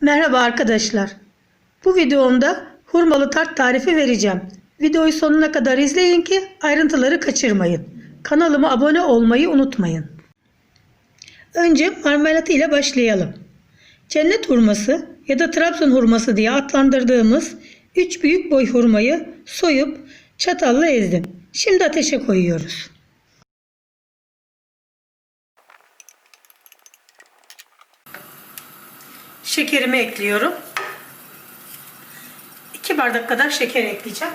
Merhaba arkadaşlar. Bu videomda hurmalı tart tarifi vereceğim. Videoyu sonuna kadar izleyin ki ayrıntıları kaçırmayın. Kanalıma abone olmayı unutmayın. Önce marmelatı ile başlayalım. Cennet hurması ya da Trabzon hurması diye adlandırdığımız 3 büyük boy hurmayı soyup çatalla ezdim. Şimdi ateşe koyuyoruz. Şekerimi ekliyorum. 2 bardak kadar şeker ekleyeceğim.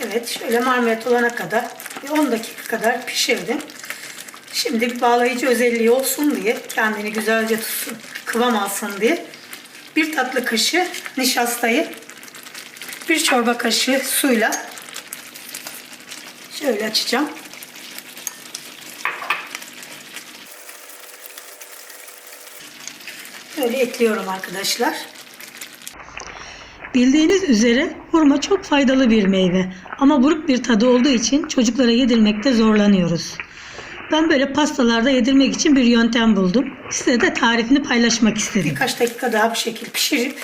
Evet şöyle marmelat olana kadar bir 10 dakika kadar pişirdim. Şimdi bir bağlayıcı özelliği olsun diye kendini güzelce tutsun, kıvam alsın diye bir tatlı kaşığı nişastayı bir çorba kaşığı suyla şöyle açacağım. Böyle ekliyorum arkadaşlar. Bildiğiniz üzere hurma çok faydalı bir meyve ama buruk bir tadı olduğu için çocuklara yedirmekte zorlanıyoruz. Ben böyle pastalarda yedirmek için bir yöntem buldum. Size de tarifini paylaşmak istedim. Birkaç dakika daha bu şekilde pişirip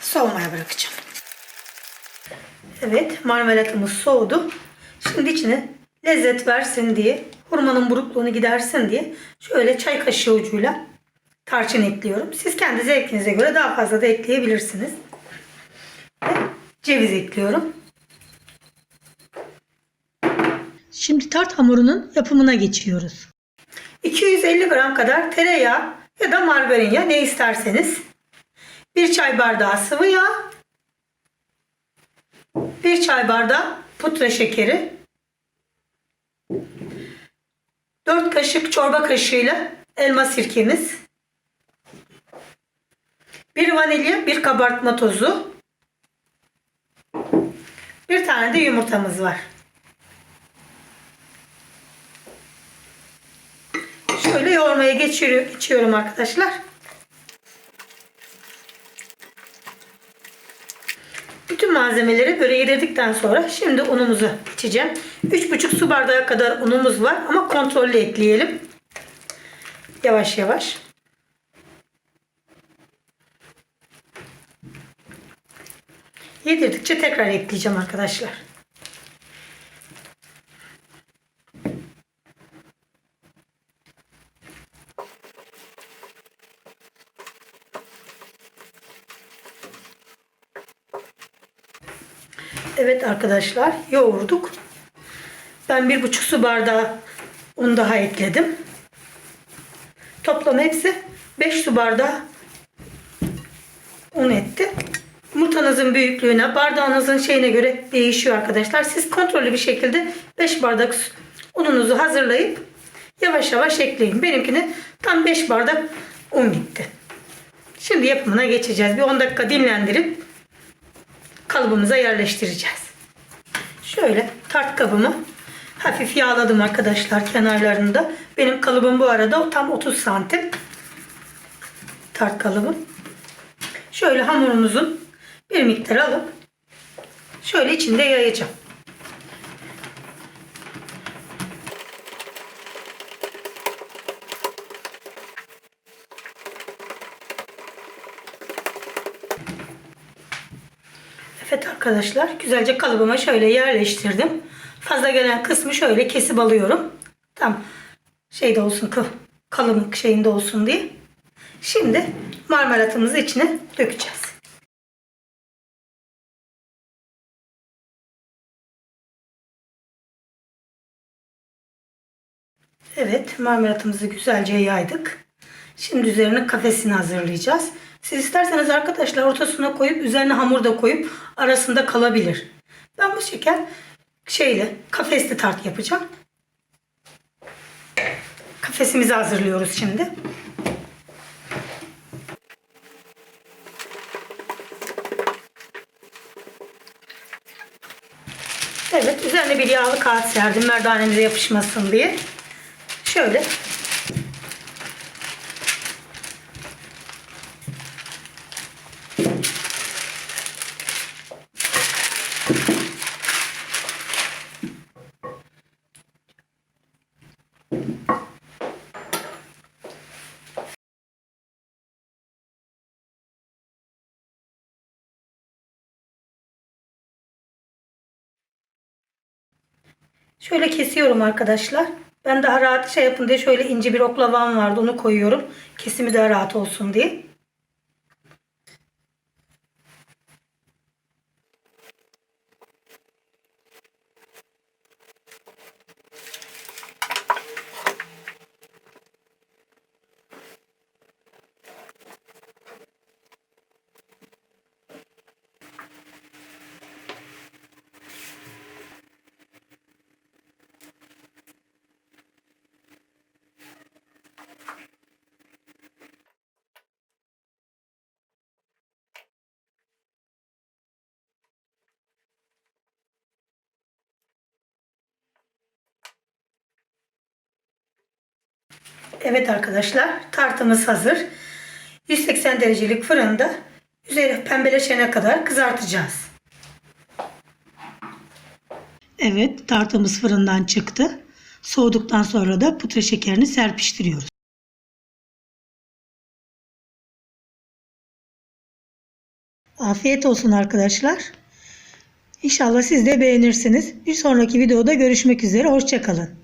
soğumaya bırakacağım. Evet marmelatımız soğudu. Şimdi içine lezzet versin diye hurmanın burukluğunu gidersin diye şöyle çay kaşığı ucuyla tarçın ekliyorum. Siz kendi zevkinize göre daha fazla da ekleyebilirsiniz. Ve ceviz ekliyorum. Şimdi tart hamurunun yapımına geçiyoruz. 250 gram kadar tereyağı ya da margarin ya ne isterseniz. 1 çay bardağı sıvı yağ. 1 çay bardağı pudra şekeri. 4 kaşık çorba kaşığıyla elma sirkemiz. 1 vanilya, 1 kabartma tozu. Bir tane de yumurtamız var. Şöyle yoğurmaya geçiyorum arkadaşlar. Malzemeleri böyle yedirdikten sonra şimdi unumuzu içeceğim. 3,5 su bardağı kadar unumuz var ama kontrollü ekleyelim. Yavaş yavaş. Yedirdikçe tekrar ekleyeceğim arkadaşlar. Evet arkadaşlar yoğurduk. Ben bir buçuk su bardağı un daha ekledim. Toplam hepsi 5 su bardağı un etti. Yumurtanızın büyüklüğüne, bardağınızın şeyine göre değişiyor arkadaşlar. Siz kontrollü bir şekilde 5 bardak ununuzu hazırlayıp yavaş yavaş ekleyin. Benimkine tam 5 bardak un gitti. Şimdi yapımına geçeceğiz. Bir 10 dakika dinlendirip kalıbımıza yerleştireceğiz. Şöyle tart kabımı hafif yağladım arkadaşlar kenarlarında. Benim kalıbım bu arada tam 30 santim. Tart kalıbım. Şöyle hamurumuzun bir miktar alıp şöyle içinde yayacağım. Evet arkadaşlar güzelce kalıbıma şöyle yerleştirdim. Fazla gelen kısmı şöyle kesip alıyorum. Tam şeyde olsun kalın şeyinde olsun diye. Şimdi marmelatımızı içine dökeceğiz. Evet marmelatımızı güzelce yaydık. Şimdi üzerine kafesini hazırlayacağız. Siz isterseniz arkadaşlar ortasına koyup üzerine hamur da koyup arasında kalabilir. Ben bu şeker şeyle kafesli tart yapacağım. Kafesimizi hazırlıyoruz şimdi. Evet üzerine bir yağlı kağıt serdim merdanemize yapışmasın diye. Şöyle Şöyle kesiyorum arkadaşlar. Ben daha rahat şey yapın diye şöyle ince bir oklavam vardı. Onu koyuyorum. Kesimi daha rahat olsun diye. Evet arkadaşlar tartımız hazır. 180 derecelik fırında üzeri pembeleşene kadar kızartacağız. Evet tartımız fırından çıktı. Soğuduktan sonra da pudra şekerini serpiştiriyoruz. Afiyet olsun arkadaşlar. İnşallah siz de beğenirsiniz. Bir sonraki videoda görüşmek üzere. Hoşçakalın.